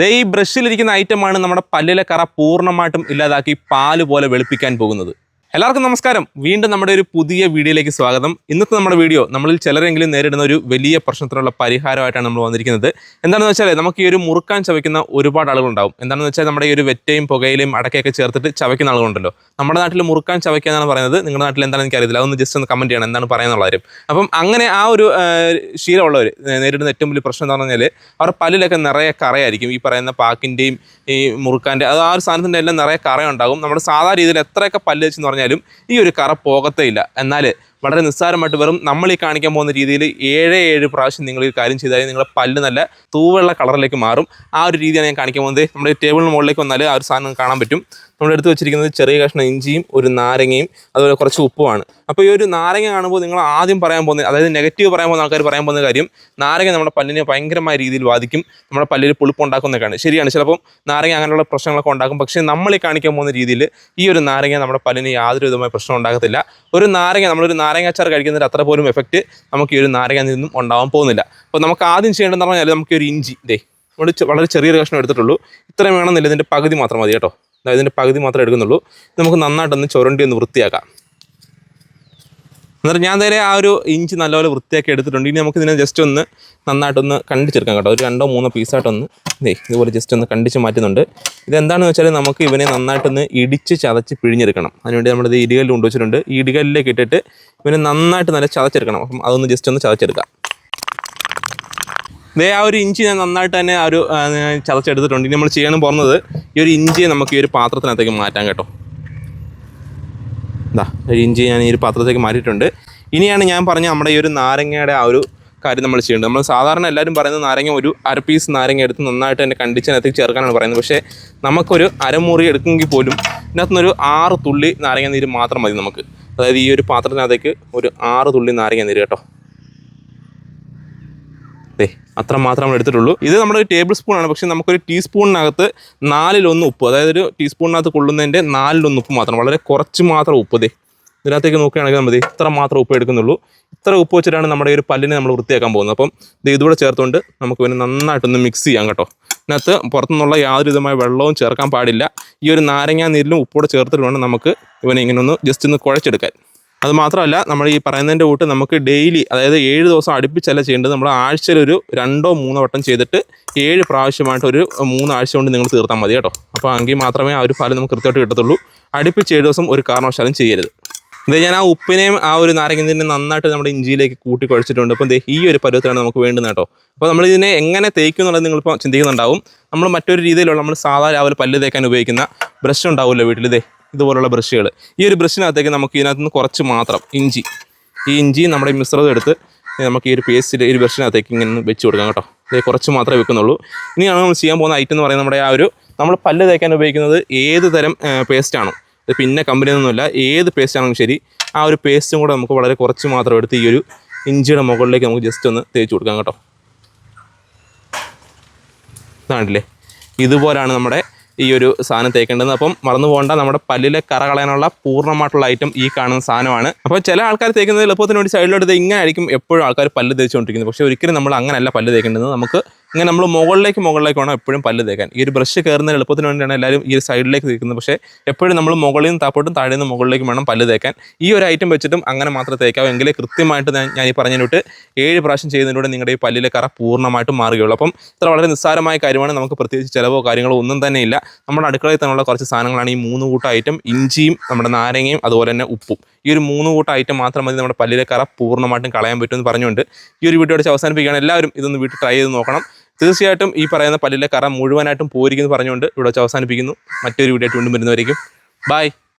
ദേ ഈ ബ്രഷിലിരിക്കുന്ന ഐറ്റമാണ് നമ്മുടെ പല്ലിലെ കറ പൂർണമായിട്ടും ഇല്ലാതാക്കി പാൽ പോലെ വെളുപ്പിക്കാൻ പോകുന്നത്. എല്ലാവർക്കും നമസ്കാരം. വീണ്ടും നമ്മുടെ ഒരു പുതിയ വീഡിയോയിലേക്ക് സ്വാഗതം. ഇന്നത്തെ നമ്മുടെ വീഡിയോ നമ്മളിൽ ചിലരെങ്കിലും നേരിടുന്ന ഒരു വലിയ പ്രശ്നത്തിനുള്ള പരിഹാരമായിട്ടാണ് നമ്മൾ വന്നിരിക്കുന്നത്. എന്താണെന്ന് വെച്ചാൽ നമുക്ക് ഈ ഒരു മുറുക്കാൻ ചവയ്ക്കുന്ന ഒരുപാട് ആളുകളുണ്ടാവും. എന്താണെന്ന് വെച്ചാൽ നമ്മുടെ ഈ ഒരു വെറ്റയും പുകയിലും അടക്കയൊക്കെ ചേർത്തിട്ട് ചവയ്ക്കുന്ന ആളുകളുണ്ടല്ലോ. നമ്മുടെ നാട്ടിൽ മുറുക്കാൻ ചവയ്ക്കുക എന്നാണ് പറയുന്നത്. നിങ്ങളുടെ നാട്ടിൽ എന്താണെന്ന് എനിക്കറിയില്ല അതൊന്ന് ജസ്റ്റ് ഒന്ന് കമന്റ് ചെയ്യണം. എന്താണ് പറയുന്നുള്ള കാര്യം. അപ്പം അങ്ങനെ ആ ഒരു ശീലമുള്ളവർ നേരിടുന്ന ഏറ്റവും വലിയ പ്രശ്നം എന്താണെന്ന് പറഞ്ഞാൽ അവരുടെ പല്ലിലൊക്കെ നിറയെ കറയായിരിക്കും. ഈ പറയുന്ന പാക്കിന്റെയും ഈ മുറുക്കാന്റെ അത് ആ ഒരു സാധനത്തിന്റെ എല്ലാം നിറയെ കറയുണ്ടാകും. നമ്മുടെ സാധാരണ രീതിയിൽ എത്രയൊക്കെ പല്ല് വെച്ചെന്ന് പറഞ്ഞാലും ഈ ഒരു കറ പോകത്തേ ഇല്ല എന്നാൽ വളരെ നിസ്സാരമായിട്ട് വെറും നമ്മൾ ഈ കാണിക്കാൻ പോകുന്ന രീതിയിൽ ഏഴ് ഏഴ് പ്രാവശ്യം നിങ്ങൾ ഈ കാര്യം ചെയ്താൽ നിങ്ങളുടെ പല്ല് നല്ല തൂവെള്ള കളറിലേക്ക് മാറും. ആ ഒരു രീതിയാണ് ഞാൻ കാണിക്കാൻ പോകുന്നത്. നമ്മുടെ ടേബിളിന് മുകളിലേക്ക് വന്നാൽ ആ ഒരു സാധനം കാണാൻ പറ്റും. നമ്മൾ എടുത്ത് വെച്ചിരിക്കുന്നത് ചെറിയ കഷ്ണം ഇഞ്ചിയും ഒരു നാരങ്ങയും അതുപോലെ കുറച്ച് ഉപ്പുമാണ്. അപ്പോൾ ഈ ഒരു നാരങ്ങ കാണുമ്പോൾ നിങ്ങൾ ആദ്യം പറയാൻ പോകുന്ന അതായത് നെഗറ്റീവ് പറയാൻ പോകുന്ന ആൾക്കാർ പറയാൻ പോകുന്ന കാര്യം നാരങ്ങ നമ്മുടെ പല്ലിനെ ഭയങ്കരമായ രീതിയിൽ ബാധിക്കും നമ്മുടെ പല്ലിൽ പുളിപ്പ് ഉണ്ടാക്കുന്നതൊക്കെയാണ്. ശരിയാണ് ചിലപ്പം നാരങ്ങ അങ്ങനെയുള്ള പ്രശ്നങ്ങളൊക്കെ ഉണ്ടാക്കും പക്ഷേ നമ്മൾ കാണിക്കാൻ പോകുന്ന രീതിയിൽ ഈ ഒരു നാരങ്ങ നമ്മുടെ പല്ലിന് യാതൊരു വിധമായ പ്രശ്നം ഉണ്ടാകത്തില്ല. ഒരു നാരങ്ങ നമ്മളൊരു നാരങ്ങ അച്ചാർ കഴിക്കുന്നതിൽ അത്ര പോലും എഫക്റ്റ് നമുക്ക് ഈ ഒരു നാരങ്ങ നിന്നും ഉണ്ടാവാൻ പോകുന്നില്ല. അപ്പോൾ നമുക്ക് ആദ്യം ചെയ്യേണ്ടതെന്ന് പറഞ്ഞാൽ നമുക്ക് ഒരു ഇഞ്ചി ദേ നമ്മൾ വളരെ ചെറിയൊരു കഷ്ണം എടുത്തിട്ടുള്ളൂ. ഇത്രയും വേണമെന്നില്ല ഇതിന്റെ പകുതി മാത്രം മതി കേട്ടോ. ഇതിന്റെ പകുതി മാത്രമേ എടുക്കുന്നുള്ളൂ. നമുക്ക് നന്നായിട്ടൊന്ന് ചുരണ്ടി ഒന്ന് വൃത്തിയാക്കാം. എന്നിട്ട് ഞാൻ നേരെ ആ ഒരു ഇഞ്ച് നല്ലപോലെ വൃത്തിയാക്കി എടുത്തിട്ടുണ്ട്. ഇനി നമുക്ക് ഇതിനെ ജസ്റ്റ് ഒന്ന് നന്നായിട്ടൊന്ന് കണ്ടിച്ചെടുക്കാം കേട്ടോ. ഒരു രണ്ടോ മൂന്നോ പീസായിട്ടൊന്ന് ദേ ഇതുപോലെ ജസ്റ്റ് ഒന്ന് കണ്ടിച്ച് മാറ്റുന്നുണ്ട്. ഇതെന്താണെന്ന് വെച്ചാൽ നമുക്ക് ഇവനെ നന്നായിട്ടൊന്ന് ഇടിച്ച് ചതച്ച് പിഴിഞ്ഞെടുക്കണം. അതിനുവേണ്ടി നമ്മളിത് ഇടികല്ല് കൊണ്ടുവച്ചിട്ടുണ്ട്. ഈ ഇടികല്ലിലേക്ക് ഇട്ടിട്ട് ഇവനെ നന്നായിട്ട് നല്ല ചതച്ചെടുക്കണം. അപ്പം അതൊന്ന് ജസ്റ്റ് ഒന്ന് ചതച്ചെടുക്കാം. ദേ ആ ഒരു ഇഞ്ചി ഞാൻ നന്നായിട്ട് തന്നെ ആ ഒരു ചതച്ചെടുത്തിട്ടുണ്ട്. ഇനി നമ്മൾ ചെയ്യണം പോകുന്നത് ഈ ഒരു ഇഞ്ചി നമുക്ക് ഈ ഒരു പാത്രത്തിനകത്തേക്ക് മാറ്റാം കേട്ടോ. ഇതാ ഒരു ഇഞ്ചി ഞാൻ ഈ ഒരു പാത്രത്തേക്ക് മാറ്റിയിട്ടുണ്ട്. ഇനിയാണ് ഞാൻ പറഞ്ഞ നമ്മുടെ ഈ ഒരു നാരങ്ങയുടെ ആ ഒരു കാര്യം നമ്മൾ ചെയ്യേണ്ടത്. നമ്മൾ സാധാരണ എല്ലാവരും പറയുന്നത് നാരങ്ങ ഒരു അര പീസ് നാരങ്ങ എടുത്ത് നന്നായിട്ട് തന്നെ കണ്ടിച്ചതിനകത്തേക്ക് ചേർക്കാനാണ് പറയുന്നത്. പക്ഷേ നമുക്കൊരു അരമുറി എടുക്കുമെങ്കിൽ പോലും ഇതിനകത്തുനിന്നൊരു ആറ് തുള്ളി നാരങ്ങ നീര് മാത്രം മതി നമുക്ക്. അതായത് ഈ ഒരു പാത്രത്തിനകത്തേക്ക് ഒരു ആറ് തുള്ളി നാരങ്ങ നീര് കേട്ടോ. ദേ അത്ര മാത്രം നമ്മൾ എടുത്തിട്ടുള്ളൂ. ഇത് നമ്മുടെ ഒരു ടേബിൾ സ്പൂൺ ആണ്. പക്ഷേ നമുക്കൊരു ടീസ്പൂണിനകത്ത് നാലിലൊന്ന് ഉപ്പ് അതായത് ഒരു ടീസ്പൂണിനകത്ത് കൊള്ളുന്നതിന്റെ നാലിലൊന്ന് ഉപ്പ് മാത്രം വളരെ കുറച്ച് മാത്രം ഉപ്പ് ദേ. ഇതിനകത്തേക്ക് നോക്കുകയാണെങ്കിൽ നമ്മൾ ഇത്ര മാത്രം ഉപ്പ് എടുക്കുന്നുള്ളൂ. ഇത്ര ഉപ്പ് വെച്ചിട്ടാണ് നമ്മുടെ ഒരു പല്ലിനെ നമ്മൾ വൃത്തിയാക്കാൻ പോകുന്നത്. അപ്പം ഇത് ഇതുകൂടെ ചേർത്തുകൊണ്ട് നമുക്ക് പിന്നെ നന്നായിട്ടൊന്ന് മിക്സ് ചെയ്യാം കേട്ടോ. ഇതിനകത്ത് പുറത്തുനിന്നുള്ള യാതൊരു വിധമായ വെള്ളവും ചേർക്കാൻ പാടില്ല. ഈ ഒരു നാരങ്ങാ നീരിലും ഉപ്പൂടെ ചേർത്തിട്ട് വേണം നമുക്ക് ഇവനെ ഇങ്ങനെ ഒന്ന് ജസ്റ്റ് ഒന്ന് കുഴച്ചെടുക്കാൻ. അത് മാത്രമല്ല നമ്മൾ ഈ പറയുന്നതിന്റെ കൂട്ട് നമുക്ക് ഡെയിലി അതായത് ഏഴ് ദിവസം അടുപ്പിച്ചല്ല ചെയ്യേണ്ടത് നമ്മൾ ആഴ്ചയിൽ ഒരു രണ്ടോ മൂന്നോ വട്ടം ചെയ്തിട്ട് ഏഴ് പ്രാവശ്യമായിട്ട് ഒരു മൂന്നാഴ്ച കൊണ്ട് നിങ്ങൾ തീർത്താൽ മതി കേട്ടോ. അപ്പോൾ എങ്കിൽ മാത്രമേ ആ ഒരു ഫലം നമുക്ക് കൃത്യമായിട്ട് കിട്ടത്തുള്ളൂ. അടുപ്പിച്ച് ഏഴ് ദിവസം ഒരു കാരണവശാലും ചെയ്യരുത്. ഇത് ഞാൻ ആ ഉപ്പിനെയും ആ ഒരു നാരങ്ങത്തിന്റെ നന്നായിട്ട് നമ്മുടെ ഇഞ്ചിയിലേക്ക് കൂട്ടി കുഴച്ചിട്ടുണ്ട്. അപ്പോൾ ഈ ഒരു പരുവത്തിലാണ് നമുക്ക് വേണ്ടുന്നത് കേട്ടോ. അപ്പോൾ നമ്മൾ ഇതിനെ എങ്ങനെ തേക്കും എന്നുള്ളത് നിങ്ങളിപ്പോൾ ചിന്തിക്കുന്നുണ്ടാവും. നമ്മൾ മറ്റൊരു രീതിയിലുള്ള നമ്മൾ സാധാരണ രാവിലെ പല്ല് തേക്കാൻ ഉപയോഗിക്കുന്ന ബ്രഷ് ഉണ്ടാവുമല്ലോ വീട്ടിൽ. ഇതേ ഇതുപോലുള്ള ബ്രഷുകൾ ഈ ഒരു ബ്രഷിനകത്തേക്ക് നമുക്ക് ഇതിനകത്ത് നിന്ന് കുറച്ച് മാത്രം ഇഞ്ചി. ഈ ഇഞ്ചി നമ്മുടെ മിശ്രിതം എടുത്ത് നമുക്ക് ഈ ഒരു പേസ്റ്റിൽ ഈ ഒരു ബ്രഷിനകത്തേക്ക് ഇങ്ങനെ വെച്ച് കൊടുക്കാം കേട്ടോ. ഇത് കുറച്ച് മാത്രമേ വെക്കുന്നുള്ളൂ. ഇനിയാണ് നമ്മൾ ചെയ്യാൻ പോകുന്ന ഐറ്റം എന്ന് പറയുന്നത് നമ്മുടെ ആ ഒരു നമ്മൾ പല്ല് തേക്കാൻ ഉപയോഗിക്കുന്നത് ഏത് തരം പേസ്റ്റാണോ ഇത് പിന്നെ കമ്പനിയൊന്നുമില്ല ഏത് പേസ്റ്റ് ആണെങ്കിലും ശരി ആ ഒരു പേസ്റ്റും കൂടെ നമുക്ക് വളരെ കുറച്ച് മാത്രം എടുത്ത് ഈ ഒരു ഇഞ്ചിയുടെ മുകളിലേക്ക് നമുക്ക് ജസ്റ്റ് ഒന്ന് തേച്ച് കൊടുക്കാം കേട്ടോ. ഇതാണല്ലേ ഇതുപോലാണ് നമ്മുടെ ഈ ഒരു സാധനം തേക്കേണ്ടത്. അപ്പം മറന്നു പോകേണ്ട നമ്മുടെ പല്ലിലെ കറ കളയാനുള്ള പൂർണമായിട്ടുള്ള ഐറ്റം ഈ കാണുന്ന സാധനമാണ്. അപ്പോൾ ചില ആൾക്കാർ തേക്കുന്നത് എളുപ്പത്തിന് വേണ്ടി സൈഡിലോട്ട് ഇങ്ങനെ ആയിരിക്കും എപ്പോഴും ആൾക്കാർ പല്ല് തേച്ചുകൊണ്ടിരിക്കുന്നത്. പക്ഷേ ഒരിക്കലും നമ്മൾ അങ്ങനെയല്ല പല്ല് തേക്കേണ്ടത്. നമുക്ക് ഇങ്ങനെ നമ്മൾ മുകളിലേക്ക് മുകളിലേക്ക് വേണം എപ്പോഴും പല്ല് തേക്കാൻ. ഈ ഒരു ബ്രഷ് കയറുന്ന എളുപ്പത്തിന് വേണ്ടിയാണ് എല്ലാവരും ഈ സൈഡിലേക്ക് തേക്കുന്നത് പക്ഷേ എപ്പോഴും നമ്മൾ മുകളിൽ നിന്ന് താപ്പോട്ടും താഴെ നിന്ന് മുകളിലേക്ക് വേണം പല്ല് തേക്കാൻ. ഈ ഒരു ഐറ്റം വെച്ചിട്ടും അങ്ങനെ മാത്രം തേക്കാവൂ. എങ്കിലേ കൃത്യമായിട്ട് ഞാൻ ഞാൻ ഈ പറഞ്ഞതിനോട്ട് ഏഴ് പ്രാവശ്യം ചെയ്യുന്നതിലൂടെ നിങ്ങളുടെ ഈ പല്ലിലെ കറ പൂർണമായിട്ടും മാറുകയുള്ളൂ. അപ്പം ഇത്ര വളരെ നിസ്സാരമായ കാര്യമാണ്. നമുക്ക് പ്രത്യേകിച്ച് ചിലവോ കാര്യങ്ങളോ ഒന്നും തന്നെ ഇല്ല. നമ്മുടെ അടുക്കളയിൽ തന്നെയുള്ള കുറച്ച് സാധനങ്ങളാണ് ഈ മൂന്ന് കൂട്ടം ഐറ്റം ഇഞ്ചിയും നമ്മുടെ നാരങ്ങയും അതുപോലെ തന്നെ ഉപ്പും. ഈ ഒരു മൂന്ന് കൂട്ടം ഐറ്റം മാത്രം മതി നമ്മുടെ പല്ലിലെ കറ പൂർണമായിട്ടും കളയാൻ പറ്റുമെന്ന് പറഞ്ഞുകൊണ്ട് ഈ ഒരു വീഡിയോ അടിച്ച് അവസാനിപ്പിക്കുകയാണ്. എല്ലാവരും ഇതൊന്ന് വീട്ടിൽ ട്രൈ ചെയ്ത് നോക്കണം. തീർച്ചയായിട്ടും ഈ പറയുന്ന പല്ലിലെ കറ മുഴുവനായിട്ടും പോയിരിക്കുന്നു പറഞ്ഞുകൊണ്ട് ഇവിടെ വെച്ച് അവസാനിപ്പിക്കുന്നു. മറ്റൊരു വീഡിയോ ആയിട്ട് വീണ്ടും വരുന്നവരേക്കും. ബൈ